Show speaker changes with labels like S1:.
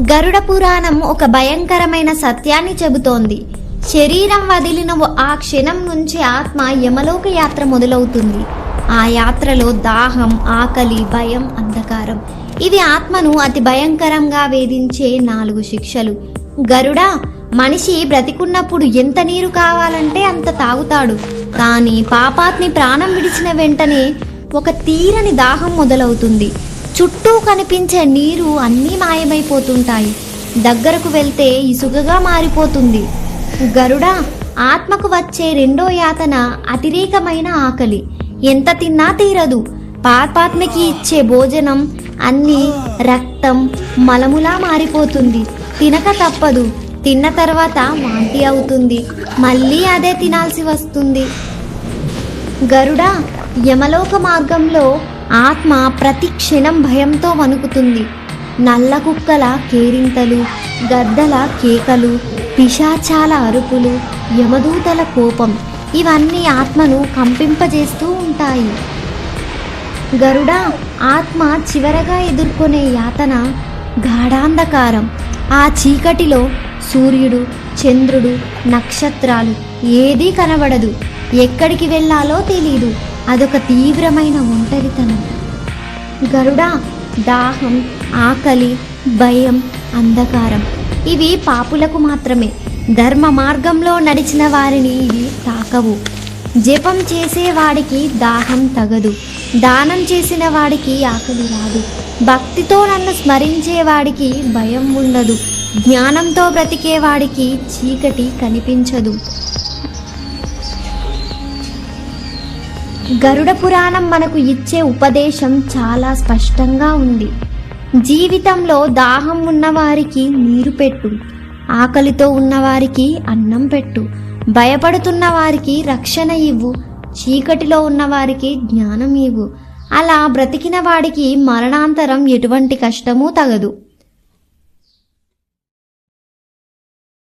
S1: గరుడ పురాణం ఒక భయంకరమైన సత్యాన్ని చెబుతోంది. శరీరం వదిలిన ఆ క్షణం నుంచి ఆత్మ యమలోక యాత్ర మొదలవుతుంది. ఆ యాత్రలో దాహం ఆకలి భయం అంధకారం. ఇవి ఆత్మను అతి భయంకరంగా వేధించే నాలుగు శిక్షలు. గరుడ మనిషి బ్రతికున్నప్పుడు ఎంత నీరు కావాలంటే అంత తాగుతాడు. కానీ పాపాత్ని ప్రాణం విడిచిన వెంటనే ఒక తీరని దాహం మొదలవుతుంది. చుట్టూ కనిపించే నీరు అన్నీ మాయమైపోతుంటాయి. దగ్గరకు వెళ్తే ఇసుకగా మారిపోతుంది. గరుడ ఆత్మకు వచ్చే రెండో యాతన అతిరేకమైన ఆకలి. ఎంత తిన్నా తీరదు. పాపాత్మకి ఇచ్చే భోజనం అన్నీ రక్తం మలములా మారిపోతుంది. తినక తప్పదు. తిన్న తర్వాత వాంతి అవుతుంది. మళ్ళీ అదే తినాల్సి వస్తుంది. గరుడ యమలోక మార్గంలో ఆత్మ ప్రతి క్షణం భయంతో వణుకుతుంది. నల్ల కుక్కల కేరింతలు గద్దల కేకలు పిశాచాల అరుపులు యమదూతల కోపం ఇవన్నీ ఆత్మను కంపింపజేస్తూ ఉంటాయి. గరుడ ఆత్మ చివరగా ఎదుర్కొనే యాతన గాఢాంధకారం. ఆ చీకటిలో సూర్యుడు చంద్రుడు నక్షత్రాలు ఏదీ కనబడదు. ఎక్కడికి వెళ్ళాలో తెలీదు. అదొక తీవ్రమైన ఒంటరితనం. గరుడ దాహం ఆకలి భయం అంధకారం. ఇవి పాపులకు మాత్రమే. ధర్మ మార్గంలో నడిచిన వారిని ఇవి తాకవు. జపం చేసేవాడికి దాహం తగదు. దానం చేసిన వాడికి ఆకలి రాదు. భక్తితో నన్ను స్మరించేవాడికి భయం ఉండదు. జ్ఞానంతో బ్రతికేవాడికి చీకటి కనిపించదు. గరుడ పురాణం మనకు ఇచ్చే ఉపదేశం చాలా స్పష్టంగా ఉంది. జీవితంలో దాహం ఉన్నవారికి నీరు పెట్టు ఆకలితో ఉన్నవారికి అన్నం పెట్టు భయపడుతున్న వారికి రక్షణ ఇవ్వు చీకటిలో ఉన్నవారికి జ్ఞానం ఇవ్వు. అలా బ్రతికిన వాడికి మరణాంతరం ఎటువంటి కష్టమూ తగదు.